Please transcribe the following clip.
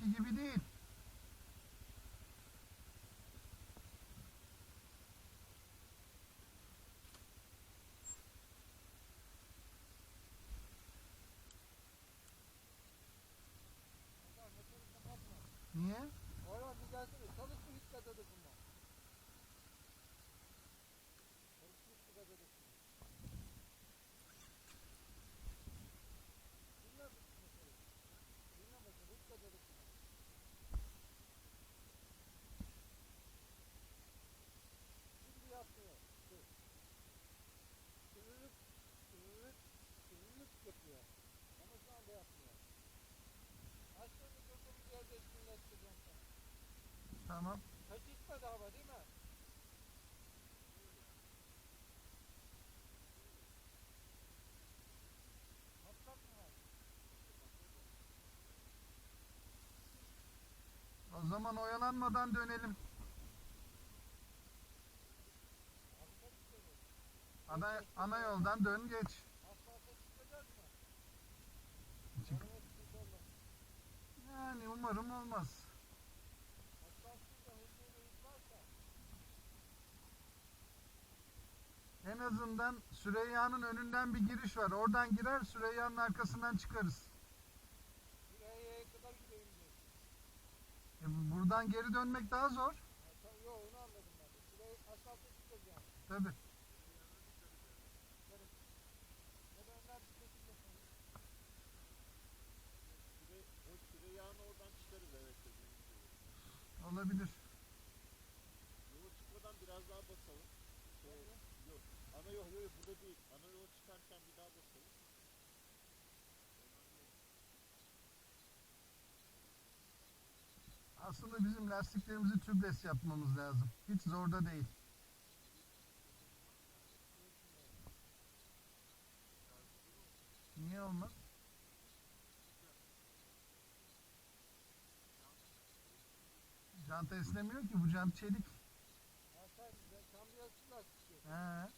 Deminki gibi değil. Niye? Orhan bir gelsene. Çalışma hiç gaza dokunma. Tamam. Kaç gitmedi hava değil mi? O zaman oyalanmadan dönelim. Ana, ana yoldan dön geç. En azından Süreyya'nın önünden bir giriş var. Oradan girer Süreyya'nın arkasından çıkarız. Süreyya'ya kadar gideyim diyor. E, buradan geri dönmek daha zor. Yok onu anladım ben de. Süreyya asfalta çıkacağız yani. Tabi. Yarın. Ya da onlar bisikletle yapalım. Süre, o süre yağını oradan çıkarız evet dediğiniz gibi. Olabilir. Yola çıkmadan biraz daha basalım. Şey. Ana yol, yok, yok burada değil. Ana yola çıkarken bir daha basalım. Aslında bizim lastiklerimizi tübles yapmamız lazım. Hiç zor da değil. Niye olmaz? Jant esnemiyor ki bu jant çelik. Ha sen yok. He. Abi havayı